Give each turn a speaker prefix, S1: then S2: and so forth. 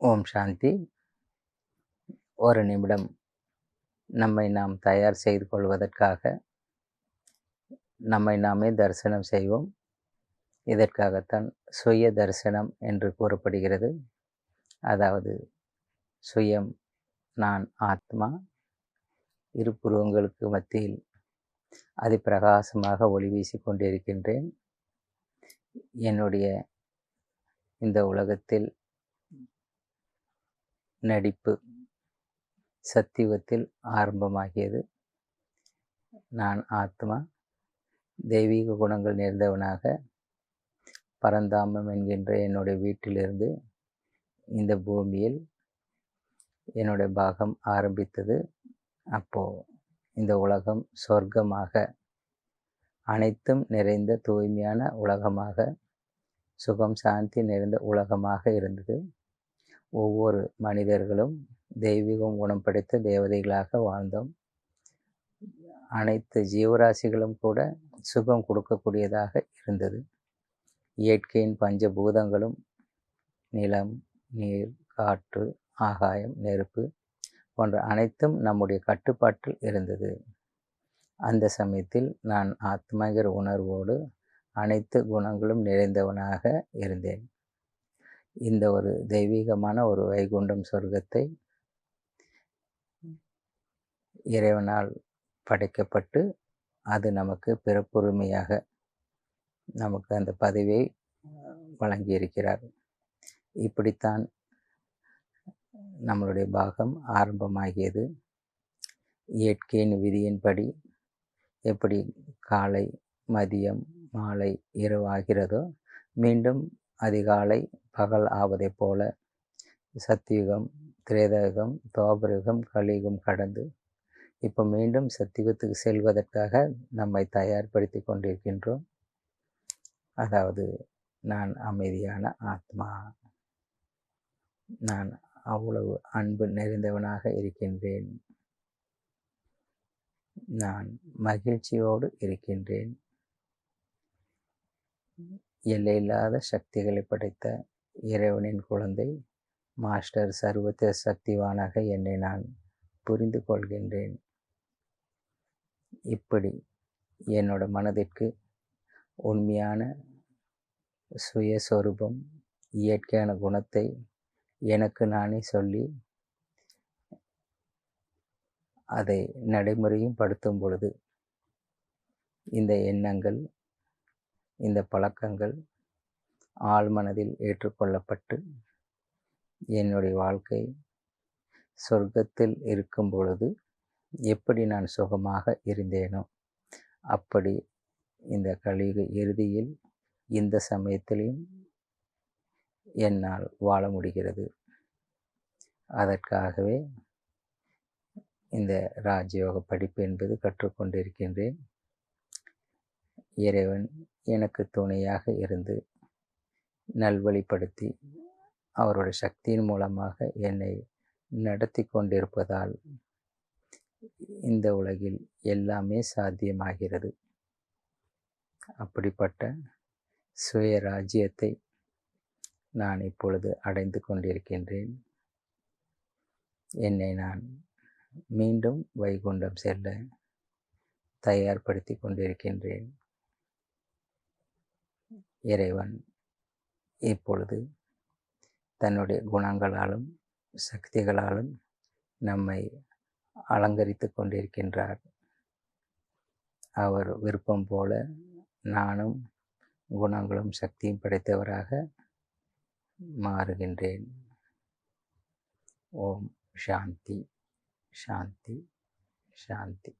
S1: ஓம் சாந்தி. ஒரு நிமிடம் நம்மை நாம் தயார் செய்து கொள்வதற்காக நம்மை நாமே தரிசனம் செய்வோம். இதற்காகத்தான் சுய தரிசனம் என்று கூறப்படுகிறது. அதாவது சுயம் நான் ஆத்மா இரு புருவங்களுக்கு மத்தியில் அதிப்பிரகாசமாக ஒளி வீசி கொண்டிருக்கின்றேன். என்னுடைய இந்த உலகத்தில் நடிப்பு சத்தியுகத்தில் ஆரம்பமாகியது. நான் ஆத்மா தெய்வீக குணங்கள் நிறைந்தவனாக பரந்தாமம் என்கின்ற என்னுடைய வீட்டிலிருந்து இந்த பூமியில் என்னுடைய பாகம் ஆரம்பித்தது. அப்போது இந்த உலகம் சொர்க்கமாக அனைத்தும் நிறைந்த தூய்மையான உலகமாக சுகம் சாந்தி நிறைந்த உலகமாக இருந்தது. ஒவ்வொரு மனிதர்களும் தெய்வீகம் குணம் படைத்த தேவதைகளாக வாழ்ந்தோம். அனைத்து ஜீவராசிகளும் கூட சுகம் கொடுக்கக்கூடியதாக இருந்தது. இயற்கையின் பஞ்சபூதங்களும் நிலம் நீர் காற்று ஆகாயம் நெருப்பு போன்ற அனைத்தும் நம்முடைய கட்டுப்பாட்டில் இருந்தது. அந்த சமயத்தில் நான் ஆத்மகிற உணர்வோடு அனைத்து குணங்களும் நிறைந்தவனாக இருந்தேன். இந்த ஒரு தெய்வீகமான ஒரு வைகுண்டம் சொர்க்கத்தை இறைவனால் படைக்கப்பட்டு அது நமக்கு பிறப்புரிமையாக நமக்கு அந்த பதவியை வழங்கியிருக்கிறார். இப்படித்தான் நம்மளுடைய பாகம் ஆரம்பமாகியது. இயற்கையின் விதியின்படி எப்படி காலை மதியம் மாலை இரவு ஆகிறதோ மீண்டும் அதிகாலை பகல் ஆவதைப் போல சத்தியுகம் திரேதயுகம் தோபரயுகம் கலியுகம் கடந்து இப்போ மீண்டும் சத்தியுகத்துக்கு செல்வதற்காக நம்மை தயார்படுத்தி கொண்டிருக்கின்றோம். அதாவது நான் அமைதியான ஆத்மா. நான் அவ்வளவு அன்பு நிறைந்தவனாக இருக்கின்றேன். நான் மகிழ்ச்சியோடு இருக்கின்றேன். எல்லையில்லாத சக்திகளை படைத்த இறைவனின் குழந்தை மாஸ்டர் சர்வத்த சக்திவானாக என்னை நான் புரிந்து கொள்கின்றேன். இப்படி என்னோட மனதிற்கு உண்மையான சுயஸ்வரூபம் இயற்கையான குணத்தை எனக்கு நானே சொல்லி அதை நடைமுறையும் படுத்தும் பொழுது இந்த எண்ணங்கள் இந்த பழக்கங்கள் ஆழ்மனதில் ஏற்றுக்கொள்ளப்பட்டு என்னுடைய வாழ்க்கை சொர்க்கத்தில் இருக்கும் பொழுது எப்படி நான் சுகமாக இருந்தேனோ அப்படி இந்த கலியுக இறுதியில் இந்த சமயத்திலையும் என்னால் வாழ முடிகிறது. அதற்காகவே இந்த ராஜயோக படிப்பு என்பது கற்றுக்கொண்டிருக்கின்றேன். இறைவன் எனக்கு துணையாக இருந்து நல்வழிப்படுத்தி அவருடைய சக்தியின் மூலமாக என்னை நடத்தி கொண்டிருப்பதால் இந்த உலகில் எல்லாமே சாத்தியமாகிறது. அப்படிப்பட்ட சுய ராஜ்யத்தை நான் இப்பொழுது அடைந்து கொண்டிருக்கின்றேன். என்னை நான் மீண்டும் வைகுண்டம் செல்ல தயார்படுத்தி கொண்டிருக்கின்றேன். இறைவன் இப்பொழுது தன்னுடைய குணங்களாலும் சக்திகளாலும் நம்மை அலங்கரித்து கொண்டிருக்கின்றார். அவர் விருப்பம் போல நானும் குணங்களும் சக்தியும் படைத்தவராக மாறுகின்றேன். ஓம் சாந்தி சாந்தி சாந்தி.